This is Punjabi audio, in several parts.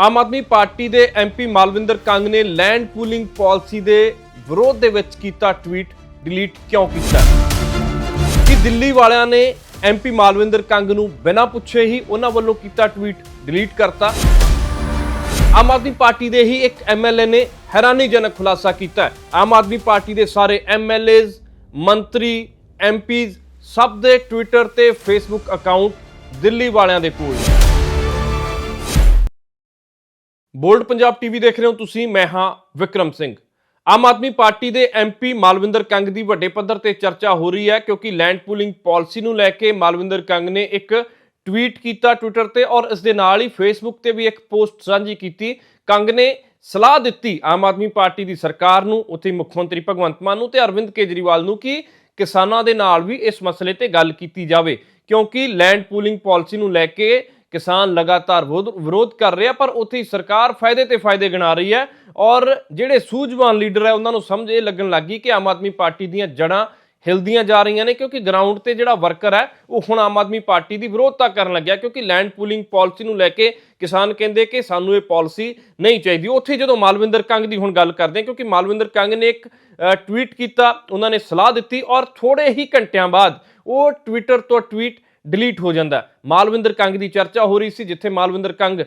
ਆਮ ਆਦਮੀ ਪਾਰਟੀ ਦੇ ਐਮਪੀ ਮਾਲਵਿੰਦਰ ਕੰਗ ਨੇ ਲੈਂਡ ਪੂਲਿੰਗ ਪਾਲਿਸੀ ਦੇ ਵਿਰੋਧ ਦੇ ਵਿੱਚ ਕੀਤਾ ਟਵੀਟ, ਡਿਲੀਟ ਕਿਉਂ ਕੀਤਾ? ਕਿ ਦਿੱਲੀ ਵਾਲਿਆਂ ਨੇ ਐਮਪੀ ਮਾਲਵਿੰਦਰ ਕੰਗ ਨੂੰ ਬਿਨਾਂ ਪੁੱਛੇ ਹੀ ਉਹਨਾਂ ਵੱਲੋਂ ਕੀਤਾ ਟਵੀਟ, ਡਿਲੀਟ ਕਰਤਾ? ਆਮ ਆਦਮੀ ਪਾਰਟੀ ਦੇ ਹੀ ਇੱਕ ਐਮਐਲਏ ਨੇ ਹੈਰਾਨੀਜਨਕ ਖੁਲਾਸਾ ਕੀਤਾ ਹੈ। ਆਮ ਆਦਮੀ ਪਾਰਟੀ ਦੇ ਸਾਰੇ ਐਮਐਲਏਜ਼ ਮੰਤਰੀ ਐਮਪੀਜ਼ ਸਭ ਦੇ ਟਵਿੱਟਰ ਤੇ ਫੇਸਬੁੱਕ ਅਕਾਊਂਟ ਦਿੱਲੀ ਵਾਲਿਆਂ ਦੇ ਕੋਲ। ਬੋਲਡ ਪੰਜਾਬ ਟੀਵੀ ਦੇਖ ਰਹੇ ਹੋ ਤੁਸੀਂ, ਮੈਂ ਹਾਂ ਵਿਕਰਮ ਸਿੰਘ। ਆਮ ਆਦਮੀ ਪਾਰਟੀ ਦੇ ਐਮਪੀ ਮਾਲਵਿੰਦਰ ਕੰਗ ਦੀ ਵੱਡੇ ਪੱਧਰ ਤੇ ਚਰਚਾ ਹੋ ਰਹੀ ਹੈ ਕਿਉਂਕਿ ਲੈਂਡ ਪੂਲਿੰਗ ਪਾਲਿਸੀ ਨੂੰ ਲੈ ਕੇ ਮਾਲਵਿੰਦਰ ਕੰਗ ਨੇ ਇੱਕ ਟਵੀਟ ਕੀਤਾ ਟਵਿੱਟਰ ਤੇ ਔਰ ਇਸ ਦੇ ਨਾਲ ਹੀ ਫੇਸਬੁੱਕ ਤੇ ਵੀ ਇੱਕ ਪੋਸਟ ਸਾਂਝੀ ਕੀਤੀ। ਕੰਗ ਨੇ ਸਲਾਹ ਦਿੱਤੀ ਆਮ ਆਦਮੀ ਪਾਰਟੀ ਦੀ ਸਰਕਾਰ ਨੂੰ, ਉੱਥੇ ਮੁੱਖ ਮੰਤਰੀ ਭਗਵੰਤ ਮਾਨ ਨੂੰ ਤੇ ਅਰਵਿੰਦ ਕੇਜਰੀਵਾਲ ਨੂੰ ਕਿ ਕਿਸਾਨਾਂ ਦੇ ਨਾਲ ਵੀ ਇਸ ਮਸਲੇ ਤੇ ਗੱਲ ਕੀਤੀ ਜਾਵੇ। ਕਿਉਂਕਿ ਲੈਂਡ ਪੂਲਿੰਗ ਪਾਲਿਸੀ ਨੂੰ ਲੈ ਕੇ ਕਿਸਾਨ ਲਗਾਤਾਰ ਵਿਰੋਧ- ਵਿਰੋਧ ਕਰ ਰਿਹਾ, ਪਰ ਉੱਥੇ ਸਰਕਾਰ ਫਾਇਦੇ ਤੇ ਫਾਇਦੇ ਗਿਣਾ ਰਹੀ ਹੈ ਔਰ ਜਿਹੜੇ ਸੂਝਵਾਨ ਲੀਡਰ ਹੈ, ਉਹਨਾਂ ਨੂੰ ਸਮਝ ਇਹ ਲੱਗਣ ਲੱਗੀ ਕਿ ਆਮ ਆਦਮੀ ਪਾਰਟੀ ਦੀਆਂ ਜੜਾਂ ਹਿਲਦੀਆਂ ਜਾ ਰਹੀਆਂ ਨੇ, ਕਿਉਂਕਿ ਗਰਾਊਂਡ ਤੇ ਜਿਹੜਾ ਵਰਕਰ ਹੈ, ਉਹ ਹੁਣ ਆਮ ਆਦਮੀ ਪਾਰਟੀ ਦੀ ਵਿਰੋਧਤਾ ਕਰਨ ਲੱਗਿਆ, ਕਿਉਂਕਿ ਲੈਂਡ ਪੂਲਿੰਗ ਪਾਲਿਸੀ ਨੂੰ ਲੈ ਕੇ ਕਿਸਾਨ ਕਹਿੰਦੇ ਕਿ ਸਾਨੂੰ ਇਹ ਪਾਲਿਸੀ ਨਹੀਂ ਚਾਹੀਦੀ। ਉੱਥੇ ਜਦੋਂ ਮਾਲਵਿੰਦਰ ਕੰਗ ਦੀ ਹੁਣ ਗੱਲ ਕਰਦੇ ਹਾਂ, ਕਿਉਂਕਿ ਮਾਲਵਿੰਦਰ ਕੰਗ ਨੇ ਇੱਕ ਟਵੀਟ ਕੀਤਾ, ਉਹਨਾਂ ਨੇ ਸਲਾਹ ਦਿੱਤੀ ਔਰ ਥੋੜੇ ਹੀ ਘੰਟਿਆਂ ਬਾਅਦ ਉਹ ਟਵਿੱਟਰ ਤੋਂ ਟਵੀਟ ਡਿਲੀਟ ਹੋ ਜਾਂਦਾ। ਮਾਲਵਿੰਦਰ ਕੰਗ ਦੀ ਚਰਚਾ ਹੋ ਰਹੀ ਸੀ, ਜਿੱਥੇ ਮਾਲਵਿੰਦਰ ਕੰਗ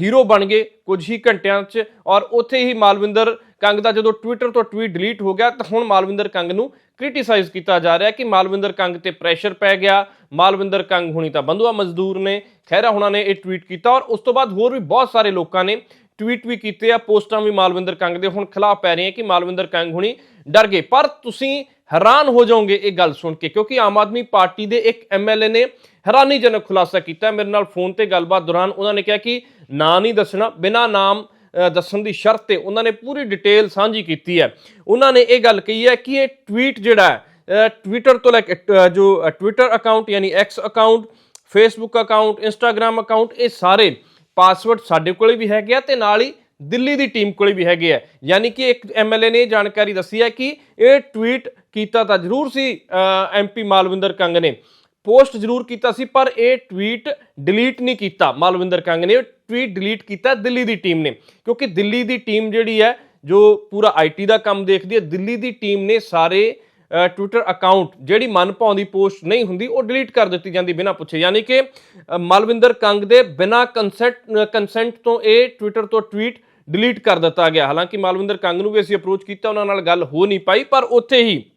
ਹੀਰੋ ਬਣ ਗਏ ਕੁਝ ਹੀ ਘੰਟਿਆਂ 'ਚ, ਔਰ ਉੱਥੇ ਹੀ ਮਾਲਵਿੰਦਰ ਕੰਗ ਦਾ ਜਦੋਂ ਟਵਿੱਟਰ ਤੋਂ ਟਵੀਟ ਡਿਲੀਟ ਹੋ ਗਿਆ, ਤਾਂ ਹੁਣ ਮਾਲਵਿੰਦਰ ਕੰਗ ਨੂੰ ਕ੍ਰਿਟਿਸਾਈਜ਼ ਕੀਤਾ ਜਾ ਰਿਹਾ ਕਿ ਮਾਲਵਿੰਦਰ ਕੰਗ ਤੇ ਪ੍ਰੈਸ਼ਰ ਪੈ ਗਿਆ। ਮਾਲਵਿੰਦਰ ਕੰਗ ਹੁਣੀ ਤਾਂ ਬੰਧੂਆ ਮਜ਼ਦੂਰ ਨੇ। ਖਹਿਰਾ ਹੁਣਾਂ ਨੇ ਇਹ ਟਵੀਟ ਕੀਤਾ, ਔਰ ਉਸ ਤੋਂ ਬਾਅਦ ਹੋਰ ਵੀ ਬਹੁਤ ਸਾਰੇ ਲੋਕਾਂ ਨੇ ਟਵੀਟ ਵੀ ਕੀਤੇ ਆ, ਪੋਸਟਾਂ ਵੀ ਮਾਲਵਿੰਦਰ ਕੰਗ ਦੇ, ਹੁਣ ਖਿਲਾਫ ਪੈ ਰਹੀਆਂ ਕਿ ਮਾਲਵਿੰਦਰ ਕੰਗ ਹੁਣੀ ਡਰ ਗਏ। ਪਰ ਤੁਸੀਂ ਹੈਰਾਨ ਹੋ ਜਾਓਗੇ ਇਹ ਗੱਲ ਸੁਣ ਕੇ, ਕਿਉਂਕਿ ਆਮ ਆਦਮੀ ਪਾਰਟੀ ਦੇ ਇੱਕ ਐਮਐਲਏ ਨੇ ਹੈਰਾਨੀਜਨਕ ਖੁਲਾਸਾ ਕੀਤਾ। ਮੇਰੇ ਨਾਲ ਫੋਨ ਤੇ ਗੱਲਬਾਤ ਦੌਰਾਨ ਉਹਨਾਂ ਨੇ ਕਿਹਾ ਕਿ ਨਾਂ ਨਹੀਂ ਦੱਸਣਾ, ਬਿਨਾਂ ਨਾਮ ਦੱਸਣ ਦੀ ਸ਼ਰਤ ਤੇ ਉਹਨਾਂ ਨੇ ਪੂਰੀ ਡਿਟੇਲ ਸਾਂਝੀ ਕੀਤੀ ਹੈ। ਉਹਨਾਂ ਨੇ ਇਹ ਗੱਲ ਕਹੀ ਹੈ ਕਿ ਇਹ ਟਵੀਟ ਜਿਹੜਾ ਹੈ ਟਵਿੱਟਰ ਤੋਂ ਲੈ ਕੇ ਜੋ ਟਵਿੱਟਰ ਅਕਾਊਂਟ ਯਾਨੀ X account Facebook account Instagram account ਇਹ ਸਾਰੇ ਪਾਸਵਰਡ ਸਾਡੇ ਕੋਲੇ ਵੀ ਹੈਗੇ ਆ ਤੇ ਨਾਲ ਹੀ ਦਿੱਲੀ ਦੀ ਟੀਮ ਕੋਲੇ ਵੀ ਹੈਗੇ ਆ। ਯਾਨੀ ਕਿ ਇੱਕ ਐਮਐਲਏ ਨੇ ਇਹ ਜਾਣਕਾਰੀ ਦੱਸੀ ਹੈ ਕਿ ਇਹ ਟਵੀਟ ਕੀਤਾ ਤਾਂ ਜ਼ਰੂਰ ਸੀ ਐਮਪੀ ਮਾਲਵਿੰਦਰ ਕੰਗ ਨੇ। ਪੋਸਟ ਜ਼ਰੂਰ ਕੀਤਾ ਸੀ, ਪਰ ਇਹ ਟਵੀਟ ਡਿਲੀਟ ਨਹੀਂ ਕੀਤਾ ਮਾਲਵਿੰਦਰ ਕੰਗ ਨੇ। ਟਵੀਟ ਡਿਲੀਟ ਕੀਤਾ ਦਿੱਲੀ ਦੀ ਟੀਮ ਨੇ। ਕਿਉਂਕਿ ਦਿੱਲੀ ਦੀ ਟੀਮ ਜਿਹੜੀ ਹੈ, ਜੋ ਪੂਰਾ ਆਈਟੀ ਦਾ ਕੰਮ ਦੇਖਦੀ ਹੈ, ਦਿੱਲੀ ਦੀ ਟੀਮ ਨੇ ਸਾਰੇ ਟਵਿੱਟਰ ਅਕਾਊਂਟ ਜਿਹੜੀ ਮਨ ਭਾਉਂਦੀ ਪੋਸਟ ਨਹੀਂ ਹੁੰਦੀ ਉਹ ਡਿਲੀਟ ਕਰ ਦਿੱਤੀ ਜਾਂਦੀ ਬਿਨਾਂ ਪੁੱਛੇ। ਯਾਨੀ ਕਿ ਅ, ਮਲਵਿੰਦਰ ਕੰਗ ਦੇ ਬਿਨਾਂ ਕੰਸੈਂਟ ਕੰਸੈਂਟ ਤੋਂ ਇਹ ਟਵਿੱਟਰ ਤੋਂ ਟਵੀਟ ਡਿਲੀਟ ਕਰ ਦਿੱਤਾ ਗਿਆ। ਹਾਲਾਂਕਿ ਮਲਵਿੰਦਰ ਕੰਗ ਨੂੰ ਵੀ ਅਸੀਂ ਅਪਰੋਚ ਕੀਤਾ ਉਹਨਾਂ ਨਾਲ ਗੱਲ ਹੋ ਨਹੀਂ ਪਾਈ ਪਰ ਉੱਥੇ ਹੀ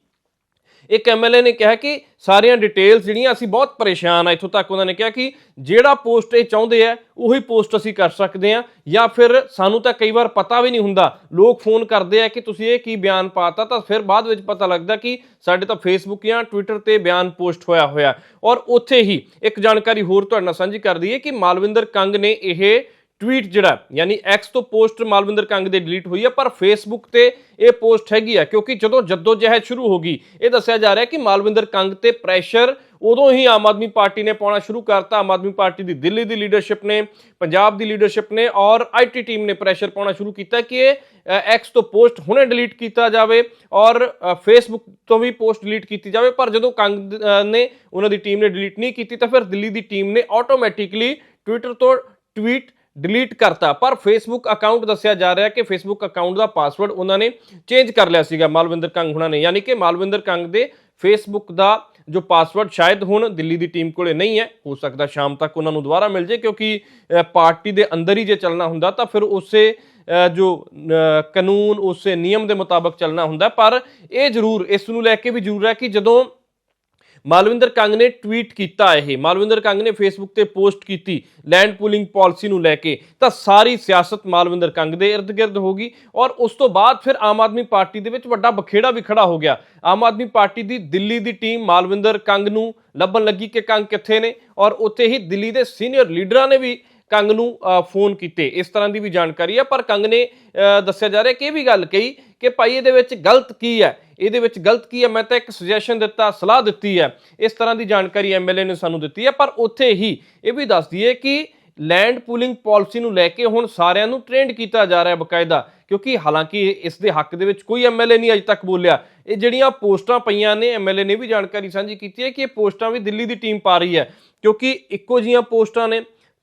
ਇੱਕ ਐਮਐਲਏ ਨੇ ਕਿਹਾ ਕਿ ਸਾਰੀਆਂ ਡਿਟੇਲਸ ਜਿਹੜੀਆਂ ਅਸੀਂ ਬਹੁਤ ਪਰੇਸ਼ਾਨ ਆ, ਇੱਥੋਂ ਤੱਕ ਉਹਨਾਂ ਨੇ ਕਿਹਾ ਕਿ ਜਿਹੜਾ ਪੋਸਟ ਇਹ ਚਾਹੁੰਦੇ ਆ, ਉਹੀ ਪੋਸਟ ਅਸੀਂ ਕਰ ਸਕਦੇ ਆ, ਜਾਂ ਫਿਰ ਸਾਨੂੰ ਤਾਂ ਕਈ ਵਾਰ ਪਤਾ ਵੀ ਨਹੀਂ ਹੁੰਦਾ। ਲੋਕ ਫੋਨ ਕਰਦੇ ਆ ਕਿ ਤੁਸੀਂ ਇਹ ਕੀ ਬਿਆਨ ਪਾਤਾ, ਤਾਂ ਫਿਰ ਬਾਅਦ ਵਿੱਚ ਪਤਾ ਲੱਗਦਾ ਕਿ ਸਾਡੇ ਤਾਂ ਫੇਸਬੁੱਕ ਜਾਂ ਟਵਿੱਟਰ ਤੇ ਬਿਆਨ ਪੋਸਟ ਹੋਇਆ ਹੋਇਆ। ਔਰ ਉੱਥੇ ਹੀ ਇੱਕ ਜਾਣਕਾਰੀ ਹੋਰ ਤੁਹਾਡੇ ਨਾਲ ਸਾਂਝੀ ਕਰ ਦਈਏ ਕਿ ਮਾਲਵਿੰਦਰ ਕੰਗ ਨੇ ਇਹ ਟਵੀਟ ਜਿਹੜਾ, ਯਾਨੀ ਐਕਸ ਤੋਂ ਪੋਸਟ ਮਾਲਵਿੰਦਰ ਕੰਗ ਦੇ ਡਿਲੀਟ ਹੋਈ ਹੈ ਪਰ ਫੇਸਬੁੱਕ ਤੇ ਇਹ ਪੋਸਟ ਹੈਗੀ ਆ, ਕਿਉਂਕਿ ਜਦੋਂ ਜੱਦੋ ਜਹਿਦ ਸ਼ੁਰੂ ਹੋ ਗਈ, ਇਹ ਦੱਸਿਆ ਜਾ ਰਿਹਾ ਕਿ ਮਾਲਵਿੰਦਰ ਕੰਗ ਤੇ ਪ੍ਰੈਸ਼ਰ ਉਦੋਂ ਹੀ ਆਮ ਆਦਮੀ ਪਾਰਟੀ ਨੇ ਪਾਉਣਾ ਸ਼ੁਰੂ ਕਰਤਾ। ਆਮ ਆਦਮੀ ਪਾਰਟੀ ਦੀ ਦਿੱਲੀ ਦੀ ਲੀਡਰਸ਼ਿਪ ਨੇ, ਪੰਜਾਬ ਦੀ ਲੀਡਰਸ਼ਿਪ ਨੇ ਔਰ ਆਈਟੀ ਟੀਮ ਨੇ ਪ੍ਰੈਸ਼ਰ ਪਾਉਣਾ ਸ਼ੁਰੂ ਕੀਤਾ ਕਿ ਇਹ ਐਕਸ ਤੋਂ ਪੋਸਟ ਹੁਣੇ ਡਿਲੀਟ ਕੀਤਾ ਜਾਵੇ ਔਰ ਫੇਸਬੁੱਕ ਤੋਂ ਵੀ ਪੋਸਟ ਡਿਲੀਟ ਕੀਤੀ ਜਾਵੇ। ਪਰ ਜਦੋਂ ਕੰਗ ਨੇ ਉਹਨਾਂ ਦੀ ਟੀਮ ਨੇ ਡਿਲੀਟ ਨਹੀਂ ਕੀਤੀ, ਤਾਂ ਫਿਰ ਦਿੱਲੀ ਦੀ ਟੀਮ ਨੇ ਆਟੋਮੈਟਿਕਲੀ ਟਵਿੱਟਰ ਤੋਂ ਟਵੀਟ ਡਿਲੀਟ ਕਰਤਾ। ਪਰ ਫੇਸਬੁੱਕ ਅਕਾਊਂਟ ਦੱਸਿਆ ਜਾ ਰਿਹਾ ਕਿ ਫੇਸਬੁੱਕ ਅਕਾਊਂਟ ਦਾ ਪਾਸਵਰਡ ਉਹਨਾਂ ਨੇ ਚੇਂਜ ਕਰ ਲਿਆ ਸੀਗਾ ਮਾਲਵਿੰਦਰ ਕੰਗ ਹੁਣਾਂ ਨੇ। ਯਾਨੀ ਕਿ ਮਾਲਵਿੰਦਰ ਕੰਗ ਦੇ ਫੇਸਬੁੱਕ ਦਾ ਜੋ ਪਾਸਵਰਡ ਸ਼ਾਇਦ ਹੁਣ ਦਿੱਲੀ ਦੀ ਟੀਮ ਕੋਲੇ ਨਹੀਂ ਹੈ, ਹੋ ਸਕਦਾ ਸ਼ਾਮ ਤੱਕ ਉਹਨਾਂ ਨੂੰ ਦੁਬਾਰਾ ਮਿਲ ਜੇ ਕਿਉਂਕਿ ਪਾਰਟੀ ਦੇ ਅੰਦਰ ਹੀ ਜੇ ਚੱਲਣਾ ਹੁੰਦਾ ਤਾਂ ਫਿਰ ਉਸੇ ਜੋ ਕਾਨੂੰਨ, ਉਸੇ ਨਿਯਮ ਦੇ ਮੁਤਾਬਕ ਚੱਲਣਾ ਹੁੰਦਾ। ਪਰ ਇਹ ਜ਼ਰੂਰ, ਇਸ ਨੂੰ ਲੈ ਕੇ ਵੀ ਜ਼ਰੂਰ ਹੈ ਕਿ ਜਦੋਂ ਮਾਲਵਿੰਦਰ ਕੰਗ ਨੇ ਟਵੀਟ ਕੀਤਾ ਇਹ। ਮਾਲਵਿੰਦਰ ਕੰਗ ਨੇ ਫੇਸਬੁੱਕ ਤੇ ਪੋਸਟ ਕੀਤੀ ਲੈਂਡ ਪੂਲਿੰਗ ਪਾਲਿਸੀ ਨੂੰ ਲੈ ਕੇ। ਤਾਂ ਸਾਰੀ ਸਿਆਸਤ ਮਾਲਵਿੰਦਰ ਕੰਗ ਦੇ ird-gird ਗਈ ਔਰ ਉਸ ਤੋਂ ਬਾਅਦ ਫਿਰ ਆਮ ਆਦਮੀ ਪਾਰਟੀ ਦੇ ਵਿੱਚ ਵੱਡਾ ਬਖੇੜਾ ਵੀ ਖੜਾ ਹੋ ਗਿਆ। ਆਮ ਆਦਮੀ ਪਾਰਟੀ ਦੀ ਦਿੱਲੀ ਦੀ ਟੀਮ ਮਾਲਵਿੰਦਰ ਕੰਗ ਨੂੰ ਲੱਭਣ ਲੱਗੀ ਕਿ ਕੰਗ ਕਿੱਥੇ ਨੇ ਔਰ ਉੱਥੇ ਹੀ ਦਿੱਲੀ ਦੇ ਸੀਨੀਅਰ ਲੀਡਰਾਂ ਨੇ ਵੀ ਕੰਗ ਨੂੰ ਫੋਨ ਕੀਤੇ। ਇਸ ਤਰ੍ਹਾਂ ਦੀ ਵੀ ਜਾਣਕਾਰੀ ਹੈ। ਪਰ ਕੰਗ ਨੇ ਦੱਸਿਆ ਜਾ ਰਿਹਾ ਕਿ ਇਹ ਵੀ ਗੱਲ ਕਹੀ ਕਿ ਭਾਈ ਇਹਦੇ ਵਿੱਚ ਗਲਤ ਕੀ ਹੈ? ਇਹਦੇ ਵਿੱਚ ਗਲਤ ਕੀ ਹੈ? ਮੈਂ ਤਾਂ ਇੱਕ ਸੁਜੈਸ਼ਨ ਦਿੱਤਾ, ਸਲਾਹ ਦਿੱਤੀ ਹੈ। ਇਸ ਤਰ੍ਹਾਂ ਦੀ ਜਾਣਕਾਰੀ ਐਮਐਲਏ ਨੇ ਸਾਨੂੰ ਦਿੱਤੀ ਹੈ। ਪਰ ਉੱਥੇ ਹੀ ਇਹ ਵੀ ਦੱਸ ਦਈਏ ਕਿ ਲੈਂਡ ਪੂਲਿੰਗ ਪਾਲਿਸੀ ਨੂੰ ਲੈ ਕੇ ਹੁਣ ਸਾਰਿਆਂ ਨੂੰ ਟ੍ਰੇਂਡ ਕੀਤਾ ਜਾ ਰਿਹਾ ਬਕਾਇਦਾ। ਕਿਉਂਕਿ ਹਾਲਾਂਕਿ ਇਸ ਦੇ ਹੱਕ ਦੇ ਵਿੱਚ ਕੋਈ ਐਮਐਲਏ ਨਹੀਂ ਅਜੇ ਤੱਕ ਬੋਲਿਆ। ਇਹ ਜਿਹੜੀਆਂ ਪੋਸਟਾਂ ਪਈਆਂ ਨੇ ਐਮਐਲਏ ਨੇ ਵੀ ਜਾਣਕਾਰੀ ਸਾਂਝੀ ਕੀਤੀ ਹੈ ਕਿ ਇਹ ਪੋਸਟਾਂ ਵੀ ਦਿੱਲੀ ਦੀ ਟੀਮ ਪਾ ਰਹੀ ਹੈ। ਕਿਉਂਕਿ ਇੱਕੋ ਜੀਆਂ ਪੋਸਟਾਂ ਨੇ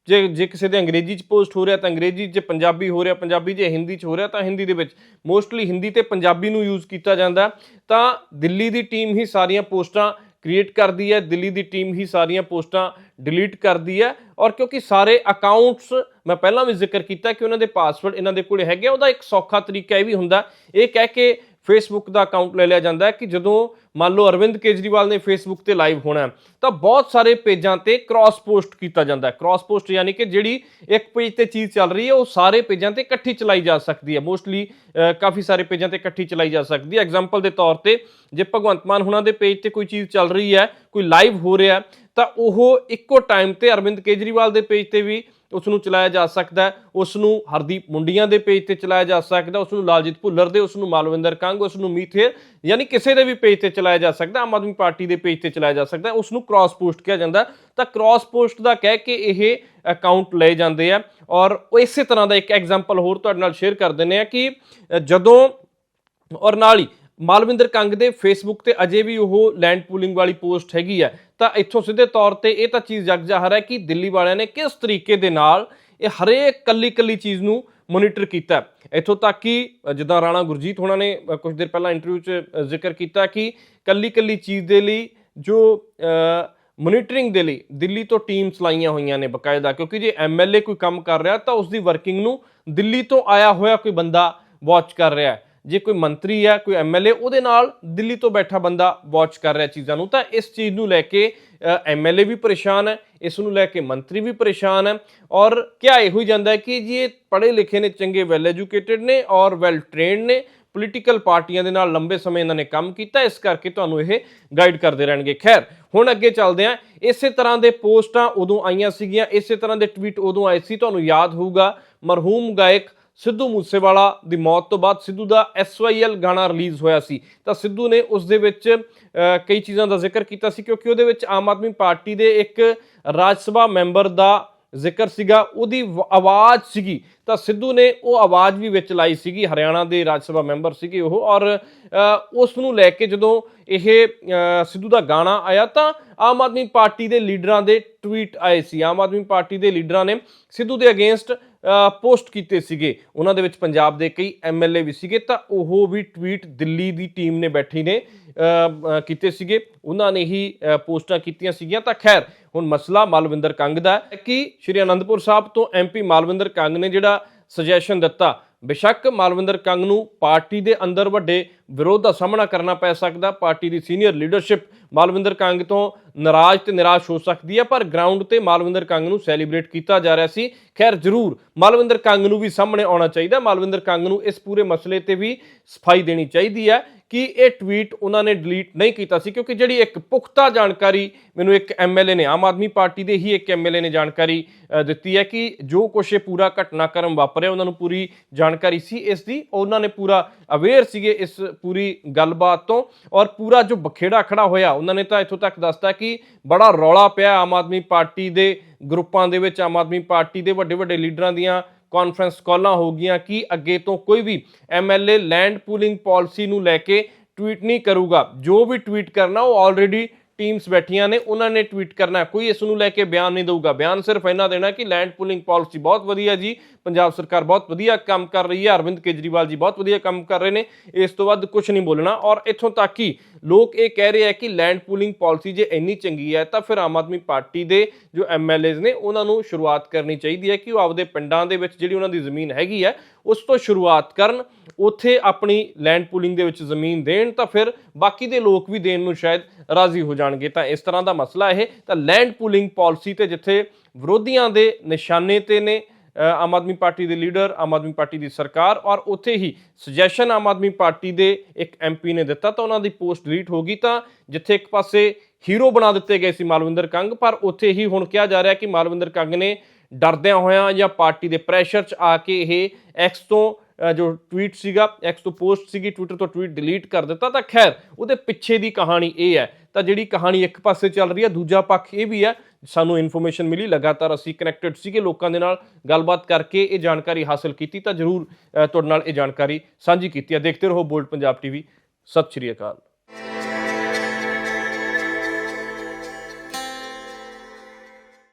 ਜੇ ਜੇ ਕਿਸੇ ਦੇ ਅੰਗਰੇਜ਼ੀ ਚ ਪੋਸਟ ਹੋ ਰਿਹਾ ਤਾਂ ਅੰਗਰੇਜ਼ੀ ਚ ਜੇ ਪੰਜਾਬੀ ਹੋ ਰਿਹਾ ਪੰਜਾਬੀ ਜੇ ਹਿੰਦੀ ਚ ਹੋ ਰਿਹਾ ਤਾਂ ਹਿੰਦੀ ਦੇ ਵਿੱਚ। ਮੋਸਟਲੀ ਹਿੰਦੀ ਤੇ ਪੰਜਾਬੀ ਨੂੰ ਯੂਜ਼ ਕੀਤਾ ਜਾਂਦਾ। ਤਾਂ ਦਿੱਲੀ ਦੀ ਟੀਮ ਹੀ ਸਾਰੀਆਂ ਪੋਸਟਾਂ ਕ੍ਰੀਏਟ ਕਰਦੀ ਹੈ। ਦਿੱਲੀ ਦੀ ਟੀਮ ਹੀ ਸਾਰੀਆਂ ਪੋਸਟਾਂ ਡਿਲੀਟ ਕਰਦੀ ਹੈ। ਔਰ ਕਿਉਂਕਿ ਸਾਰੇ ਅਕਾਊਂਟਸ ਮੈਂ ਪਹਿਲਾਂ ਵੀ ਜ਼ਿਕਰ ਕੀਤਾ ਕਿ ਉਹਨਾਂ ਦੇ ਪਾਸਵਰਡ ਇਹਨਾਂ ਦੇ ਕੋਲ ਹੈਗੇ ਆ, ਉਹਦਾ ਇੱਕ ਸੌਖਾ ਤਰੀਕਾ ਇਹ ਵੀ ਹੁੰਦਾ। ਇਹ ਕਹਿ ਕੇ ਫੇਸਬੁੱਕ ਦਾ ਅਕਾਊਂਟ ਲੈ ਲਿਆ ਜਾਂਦਾ ਹੈ ਕਿ ਜਦੋਂ ਮੰਨ ਲਓ ਅਰਵਿੰਦ ਕੇਜਰੀਵਾਲ ਨੇ ਫੇਸਬੁੱਕ ਤੇ ਲਾਈਵ ਹੋਣਾ ਤਾਂ ਬਹੁਤ ਸਾਰੇ ਪੇਜਾਂ ਤੇ ਕ੍ਰਾਸ ਪੋਸਟ ਕੀਤਾ ਜਾਂਦਾ ਹੈ। ਕ੍ਰਾਸ ਪੋਸਟ ਯਾਨੀ ਕਿ ਜਿਹੜੀ ਇੱਕ ਪੇਜ ਤੇ ਚੀਜ਼ ਚੱਲ ਰਹੀ ਹੈ, ਉਹ ਸਾਰੇ ਪੇਜਾਂ ਤੇ ਇਕੱਠੀ ਚਲਾਈ ਜਾ ਸਕਦੀ ਹੈ। ਮੋਸਟਲੀ ਕਾਫੀ ਸਾਰੇ ਪੇਜਾਂ ਤੇ ਇਕੱਠੀ ਚਲਾਈ ਜਾ ਸਕਦੀ ਹੈ। ਐਗਜ਼ਾਮਪਲ ਦੇ ਤੌਰ ਤੇ, ਜੇ ਭਗਵੰਤ ਮਾਨ ਹੁਣਾਂ ਦੇ ਪੇਜ ਤੇ ਕੋਈ ਚੀਜ਼ ਚੱਲ ਰਹੀ ਹੈ, ਕੋਈ ਲਾਈਵ ਹੋ ਰਿਹਾ ਤਾਂ ਉਹ ਇੱਕੋ ਟਾਈਮ ਤੇ ਅਰਵਿੰਦ ਕੇਜਰੀਵਾਲ ਦੇ ਪੇਜ ਤੇ ਵੀ ਉਸ ਨੂੰ ਚਲਾਇਆ ਜਾ ਸਕਦਾ ਹੈ ਉਸ ਨੂੰ ਹਰਦੀਪ ਮੁੰਡੀਆਂ ਦੇ ਪੇਜ ਤੇ ਚਲਾਇਆ ਜਾ ਸਕਦਾ ਉਸ ਨੂੰ ਲਾਲਜੀਤ ਭੁੱਲਰ ਦੇ ਉਸ ਨੂੰ ਮਾਲਵਿੰਦਰ ਕੰਗ ਉਸ ਨੂੰ ਮੀਥੇਰ ਯਾਨੀ ਕਿਸੇ ਦੇ ਵੀ ਪੇਜ ਤੇ ਚਲਾਇਆ ਜਾ ਸਕਦਾ ਆਮ ਆਦਮੀ ਪਾਰਟੀ ਦੇ ਪੇਜ ਤੇ ਚਲਾਇਆ ਜਾ ਸਕਦਾ ਉਸ ਨੂੰ ਕ੍ਰਾਸ ਪੋਸਟ ਕਿਹਾ ਜਾਂਦਾ ਤਾਂ ਕ੍ਰਾਸ ਪੋਸਟ ਦਾ ਕਹਿ ਕੇ ਇਹ ਅਕਾਊਂਟ ਲਏ ਜਾਂਦੇ ਆ ਔਰ ਉਹ ਇਸੇ ਤਰ੍ਹਾਂ ਦਾ ਇੱਕ ਐਗਜ਼ਾਮਪਲ ਹੋਰ ਤੁਹਾਡੇ ਨਾਲ ਸ਼ੇਅਰ ਕਰ ਦਿੰਦੇ ਆ ਕਿ ਜਦੋਂ ਔਰ ਨਾਲ ਹੀ ਮਾਲਵਿੰਦਰ ਕੰਗ ਦੇ ਫੇਸਬੁੱਕ ਤੇ ਅਜੇ ਵੀ ਉਹ ਲੈਂਡ ਪੂਲਿੰਗ ਵਾਲੀ ਪੋਸਟ ਹੈਗੀ ਹੈ ਤਾਂ ਇੱਥੋਂ ਸਿੱਧੇ ਤੌਰ ਤੇ ਇਹ ਤਾਂ ਚੀਜ਼ ਜਗ ਜ਼ਾਹਰ ਹੈ ਕਿ ਦਿੱਲੀ ਵਾਲਿਆਂ ਨੇ ਕਿਸ ਤਰੀਕੇ ਦੇ ਨਾਲ ਇਹ ਹਰੇਕ ਕੱਲੀ ਕੱਲੀ ਚੀਜ਼ ਨੂੰ ਮੋਨੀਟਰ ਕੀਤਾ। ਇੱਥੋਂ ਤੱਕ ਕਿ ਜਿੱਦਾਂ ਰਾਣਾ ਗੁਰਜੀਤ ਹੋਣਾ ਨੇ ਅ, ਕੁਝ ਦੇਰ ਪਹਿਲਾਂ ਇੰਟਰਵਿਊ 'ਚ ਜ਼ਿਕਰ ਕੀਤਾ ਕਿ ਕੱਲੀ ਕੱਲੀ ਚੀਜ਼ ਦੇ ਲਈ ਜੋ ਮੋਨੀਟਰਿੰਗ ਦੇ ਲਈ ਦਿੱਲੀ ਤੋਂ ਟੀਮਸ ਲਾਈਆਂ ਹੋਈਆਂ ਨੇ ਬਕਾਇਦਾ ਕਿਉਂਕਿ ਜੇ ਐਮਐਲਏ ਕੋਈ ਕੰਮ ਕਰ ਰਿਹਾ ਤਾਂ ਉਸ ਦੀ ਵਰਕਿੰਗ ਨੂੰ ਦਿੱਲੀ ਤੋਂ ਆਇਆ ਹੋਇਆ ਕੋਈ ਬੰਦਾ ਵਾਚ ਕਰ ਰਿਹਾ ਹੈ। ਜੇ ਕੋਈ ਮੰਤਰੀ ਆ, ਕੋਈ ਐਮਐਲਏ ਉਹਦੇ ਨਾਲ ਦਿੱਲੀ ਤੋਂ ਬੈਠਾ ਬੰਦਾ ਵਾਚ ਕਰ ਰਿਹਾ ਚੀਜ਼ਾਂ ਨੂੰ, ਤਾਂ ਇਸ ਚੀਜ਼ ਨੂੰ ਲੈ ਕੇ ਐਮਐਲਏ ਵੀ ਪਰੇਸ਼ਾਨ ਹੈ, ਇਸ ਨੂੰ ਲੈ ਕੇ ਮੰਤਰੀ ਵੀ ਪਰੇਸ਼ਾਨ ਹੈ ਔਰ ਕਿਹਾ ਇਹੋ ਹੀ ਜਾਂਦਾ ਹੈ ਕਿ ਜੀ ਇਹ ਪੜ੍ਹੇ ਲਿਖੇ ਨੇ, ਚੰਗੇ ਵੈਲ ਐਜੂਕੇਟਿਡ ਨੇ ਔਰ ਵੈਲ ਟ੍ਰੇਨਡ ਨੇ ਪੋਲੀਟੀਕਲ ਪਾਰਟੀਆਂ ਦੇ ਨਾਲ ਲੰਬੇ ਸਮੇਂ ਇਹਨਾਂ ਨੇ ਕੰਮ ਕੀਤਾ, ਇਸ ਕਰਕੇ ਤੁਹਾਨੂੰ ਇਹ ਗਾਈਡ ਕਰਦੇ ਰਹਿਣਗੇ। ਖੈਰ, ਹੁਣ ਅੱਗੇ ਚੱਲਦੇ ਹਾਂ, ਇਸੇ ਤਰ੍ਹਾਂ ਦੇ ਪੋਸਟਾਂ ਉਦੋਂ ਆਈਆਂ ਸੀਗੀਆਂ, ਇਸੇ ਤਰ੍ਹਾਂ ਦੇ ਟਵੀਟ ਉਦੋਂ ਆਏ ਸੀ, ਤੁਹਾਨੂੰ ਯਾਦ ਹੋਊਗਾ, ਮਰਹੂਮ ਗਾਇਕ ਸਿੱਧੂ ਮੂਸੇਵਾਲਾ ਦੀ ਮੌਤ ਤੋਂ ਬਾਅਦ ਸਿੱਧੂ ਦਾ ਐਸਵਾਈਐਲ ਗਾਣਾ ਰਿਲੀਜ਼ ਹੋਇਆ ਸੀ। ਤਾਂ ਸਿੱਧੂ ਨੇ ਉਸ ਦੇ ਵਿੱਚ ਕਈ ਚੀਜ਼ਾਂ ਦਾ ਜ਼ਿਕਰ ਕੀਤਾ ਸੀ ਕਿਉਂਕਿ ਉਹਦੇ ਵਿੱਚ ਆਮ ਆਦਮੀ ਪਾਰਟੀ ਦੇ ਇੱਕ ਰਾਜ ਸਭਾ ਮੈਂਬਰ ਦਾ ਜ਼ਿਕਰ ਸੀਗਾ। ਉਹਦੀ ਆਵਾਜ਼ ਸੀਗੀ। ਤਾਂ ਸਿੱਧੂ ਨੇ ਉਹ ਆਵਾਜ਼ ਵੀ ਵਿੱਚ ਲਾਈ ਸੀਗੀ। ਹਰਿਆਣਾ ਦੇ ਰਾਜ ਸਭਾ ਮੈਂਬਰ ਸੀਗੇ ਉਹ ਔਰ ਉਸ ਨੂੰ ਲੈ ਕੇ ਜਦੋਂ ਇਹ ਸਿੱਧੂ ਦਾ ਗਾਣਾ ਆਇਆ ਤਾਂ ਆਮ ਆਦਮੀ ਪਾਰਟੀ ਦੇ ਲੀਡਰਾਂ ਦੇ ਟਵੀਟ ਆਏ ਸੀ। ਆਮ ਆਦਮੀ ਪਾਰਟੀ ਦੇ ਲੀਡਰਾਂ ਨੇ ਸਿੱਧੂ ਦੇ ਅਗੇਂਸਟ ਪੋਸਟ ਕੀਤੇ ਸੀਗੇ। ਉਹਨਾਂ ਦੇ ਵਿੱਚ ਪੰਜਾਬ ਦੇ ਕਈ ਐਮਐਲਏ ਵੀ ਸੀਗੇ, ਤਾਂ ਉਹ ਵੀ ਟਵੀਟ ਦਿੱਲੀ ਦੀ ਟੀਮ ਨੇ ਬੈਠੀ ਨੇ ਕੀਤੇ ਸੀਗੇ। ਉਹਨਾਂ ਨੇ ਹੀ ਪੋਸਟਾਂ ਕੀਤੀਆਂ ਸੀਗੀਆਂ। ਤਾਂ ਖੈਰ, ਹੁਣ ਮਸਲਾ ਮਾਲਵਿੰਦਰ ਕੰਗ ਦਾ ਹੈ ਕਿ ਸ਼੍ਰੀ ਅਨੰਦਪੁਰ ਸਾਹਿਬ ਤੋਂ ਐਮਪੀ ਮਾਲਵਿੰਦਰ ਕੰਗ ਨੇ ਜਿਹੜਾ ਸੁਜੈਸ਼ਨ ਦਿੱਤਾ, ਬੇਸ਼ੱਕ ਮਾਲਵਿੰਦਰ ਕੰਗ ਨੂੰ ਪਾਰਟੀ ਦੇ ਅੰਦਰ ਵੱਡੇ ਵਿਰੋਧ ਦਾ ਸਾਹਮਣਾ ਕਰਨਾ ਪੈ ਸਕਦਾ। ਪਾਰਟੀ ਦੀ ਸੀਨੀਅਰ ਲੀਡਰਸ਼ਿਪ ਮਾਲਵਿੰਦਰ ਕੰਗ ਤੋਂ ਨਾਰਾਜ਼ ਤੇ ਨਿਰਾਸ਼ ਹੋ ਸਕਦੀ ਹੈ, ਪਰ ਗਰਾਊਂਡ ਤੇ ਮਾਲਵਿੰਦਰ ਕੰਗ ਨੂੰ ਸੈਲੀਬ੍ਰੇਟ ਕੀਤਾ ਜਾ ਰਿਹਾ ਸੀ। ਖੈਰ, ਜ਼ਰੂਰ ਮਾਲਵਿੰਦਰ ਕੰਗ ਨੂੰ ਵੀ ਸਾਹਮਣੇ ਆਉਣਾ ਚਾਹੀਦਾ। ਮਾਲਵਿੰਦਰ ਕੰਗ ਨੂੰ ਇਸ ਪੂਰੇ ਮਸਲੇ ਤੇ ਵੀ ਸਫ਼ਾਈ ਦੇਣੀ ਚਾਹੀਦੀ ਹੈ ਕਿ ਇਹ ਟਵੀਟ ਉਹਨਾਂ ਨੇ ਡਿਲੀਟ ਨਹੀਂ ਕੀਤਾ ਸੀ, ਕਿਉਂਕਿ ਜਿਹੜੀ ਇੱਕ ਪੁਖਤਾ ਜਾਣਕਾਰੀ ਮੈਨੂੰ ਇੱਕ ਐਮਐਲਏ ਨੇ, ਆਮ ਆਦਮੀ ਪਾਰਟੀ ਦੇ ਹੀ ਇੱਕ ਐਮਐਲਏ ਨੇ ਜਾਣਕਾਰੀ ਦਿੱਤੀ ਹੈ ਕਿ ਜੋ ਕੁਛ ਇਹ ਪੂਰਾ ਘਟਨਾਕ੍ਰਮ ਵਾਪਰਿਆ, ਉਹਨਾਂ ਨੂੰ ਪੂਰੀ ਜਾਣਕਾਰੀ ਸੀ ਇਸ ਦੀ। ਉਹਨਾਂ ਨੇ ਪੂਰਾ ਅਵੇਅਰ ਸੀਗੇ ਇਸ ਪੂਰੀ ਗੱਲਬਾਤ ਤੋਂ ਔਰ ਪੂਰਾ ਜੋ ਬਖੇੜਾ ਖੜਾ ਹੋਇਆ, ਉਹਨਾਂ ਨੇ ਤਾਂ ਇੱਥੋਂ ਤੱਕ ਦੱਸਤਾ ਕਿ ਬੜਾ ਰੌਲਾ ਪਿਆ ਆਮ ਆਦਮੀ ਪਾਰਟੀ ਦੇ ਗਰੁੱਪਾਂ ਦੇ ਵਿੱਚ, ਆਮ ਆਦਮੀ ਪਾਰਟੀ ਦੇ ਵੱਡੇ ਵੱਡੇ ਲੀਡਰਾਂ ਦੀਆਂ ਕਾਨਫਰੰਸ ਕਾਲਾਂ ਹੋ ਗਈਆਂ ਕਿ ਅੱਗੇ ਤੋਂ ਕੋਈ ਵੀ ਐਮਐਲਏ ਲੈਂਡ ਪੂਲਿੰਗ ਪਾਲਿਸੀ ਨੂੰ ਲੈ ਕੇ ਟਵੀਟ ਨਹੀਂ ਕਰੂਗਾ। ਜੋ ਵੀ ਟਵੀਟ ਕਰਨਾ, ਉਹ ਆਲਰੇਡੀ ਟੀਮਸ ਬੈਠੀਆਂ ਨੇ, ਉਹਨਾਂ ਨੇ ਟਵੀਟ ਕਰਨਾ ਕੋਈ ਇਸ ਨੂੰ ਲੈ ਕੇ ਬਿਆਨ ਨਹੀਂ ਦੇਊਗਾ। ਬਿਆਨ ਸਿਰਫ ਇਹਨਾਂ ਦੇਣਾ ਕਿ ਲੈਂਡ ਪੂਲਿੰਗ ਪਾਲਿਸੀ ਬਹੁਤ ਵਧੀਆ ਜੀ। ਪੰਜਾਬ ਸਰਕਾਰ ਬਹੁਤ ਵਧੀਆ ਕੰਮ ਕਰ ਰਹੀ ਹੈ। ਅਰਵਿੰਦ ਕੇਜਰੀਵਾਲ ਜੀ ਬਹੁਤ ਵਧੀਆ ਕੰਮ ਕਰ ਰਹੇ ਨੇ। ਇਸ ਤੋਂ ਵੱਧ ਕੁਝ ਨਹੀਂ ਬੋਲਣਾ। ਔਰ ਇੱਥੋਂ ਤੱਕ ਕਿ ਲੋਕ ਇਹ ਕਹਿ ਰਹੇ ਆ ਕਿ ਲੈਂਡ ਪੂਲਿੰਗ ਪਾਲਿਸੀ ਜੇ ਇੰਨੀ ਚੰਗੀ ਹੈ, ਤਾਂ ਫਿਰ ਆਮ ਆਦਮੀ ਪਾਰਟੀ ਦੇ ਜੋ ਐਮਐਲਏਜ਼ ਨੇ, ਉਹਨਾਂ ਨੂੰ ਸ਼ੁਰੂਆਤ ਕਰਨੀ ਚਾਹੀਦੀ ਹੈ ਕਿ ਉਹ ਆਪਦੇ ਪਿੰਡਾਂ ਦੇ ਵਿੱਚ ਜਿਹੜੀ ਉਹਨਾਂ ਦੀ ਜ਼ਮੀਨ ਹੈਗੀ ਹੈ, ਉਸ ਤੋਂ ਸ਼ੁਰੂਆਤ ਕਰਨ, ਉੱਥੇ ਆਪਣੀ ਲੈਂਡ ਪੂਲਿੰਗ ਦੇ ਵਿੱਚ ਜ਼ਮੀਨ ਦੇਣ, ਤਾਂ ਫਿਰ ਬਾਕੀ ਦੇ ਲੋਕ ਵੀ ਦੇਣ ਨੂੰ ਸ਼ਾਇਦ ਰਾਜ਼ੀ ਹੋ ਜਾਣਗੇ। ਤਾਂ ਇਸ ਤਰ੍ਹਾਂ ਦਾ ਮਸਲਾ ਇਹ, ਤਾਂ ਲੈਂਡ ਪੂਲਿੰਗ ਪਾਲਿਸੀ ਤੇ ਜਿੱਥੇ ਵਿਰੋਧੀਆਂ ਦੇ ਨਿਸ਼ਾਨੇ ਤੇ ਨੇ ਆਮ ਆਦਮੀ ਪਾਰਟੀ ਦੇ ਲੀਡਰ, ਆਮ ਆਦਮੀ ਪਾਰਟੀ ਦੀ ਸਰਕਾਰ ਔਰ ਉੱਥੇ ਹੀ ਸੁਜੈਸ਼ਨ ਆਮ ਆਦਮੀ ਪਾਰਟੀ ਦੇ ਇੱਕ ਐਮਪੀ ਨੇ ਦਿੱਤਾ ਤਾਂ ਉਹਨਾਂ ਦੀ ਪੋਸਟ ਡਿਲੀਟ ਹੋ ਗਈ ਤਾਂ ਜਿੱਥੇ ਇੱਕ ਪਾਸੇ ਹੀਰੋ ਬਣਾ ਦਿੱਤੇ ਗਏ ਸੀ ਮਾਲਵਿੰਦਰ ਕੰਗ, ਪਰ ਉੱਥੇ ਹੀ ਹੁਣ ਕਿਹਾ ਜਾ ਰਿਹਾ ਕਿ ਮਾਲਵਿੰਦਰ ਕੰਗ ਨੇ ਡਰਦਿਆਂ ਹੋਇਆਂ ਜਾਂ ਪਾਰਟੀ ਦੇ ਪ੍ਰੈਸ਼ਰ 'ਚ ਆ ਕੇ ਇਹ ਐਕਸ ਤੋਂ ਜੋ ਟਵੀਟ ਸੀਗਾ ਐਕਸ ਤੋਂ ਪੋਸਟ ਸੀਗੀ ਟਵਿੱਟਰ ਤੋਂ ਟਵੀਟ ਡਿਲੀਟ ਕਰ ਦਿੱਤਾ, ਤਾਂ ਖੈਰ, ਉਹਦੇ ਪਿੱਛੇ ਦੀ ਕਹਾਣੀ ਇਹ ਹੈ। ਤਾਂ ਜਿਹੜੀ ਕਹਾਣੀ ਇੱਕ ਪਾਸੇ ਚੱਲ ਰਹੀ ਹੈ, ਦੂਜਾ ਪੱਖ ਇਹ ਵੀ ਹੈ, ਸਾਨੂੰ ਇਨਫੋਰਮੇਸ਼ਨ ਮਿਲੀ, ਲਗਾਤਾਰ ਅਸੀਂ ਕਨੈਕਟਡ ਸੀਗੇ ਲੋਕਾਂ ਦੇ ਨਾਲ, ਗੱਲਬਾਤ ਕਰਕੇ ਇਹ ਜਾਣਕਾਰੀ ਹਾਸਲ ਕੀਤੀ, ਤਾਂ ਜਰੂਰ ਤੁਹਾਡੇ ਨਾਲ ਇਹ ਜਾਣਕਾਰੀ ਸਾਂਝੀ ਕੀਤੀ ਹੈ। ਦੇਖਦੇ ਰਹੋ ਬੋਲਡ ਪੰਜਾਬ ਟੀਵੀ। ਸਤਿ ਸ਼੍ਰੀ ਅਕਾਲ।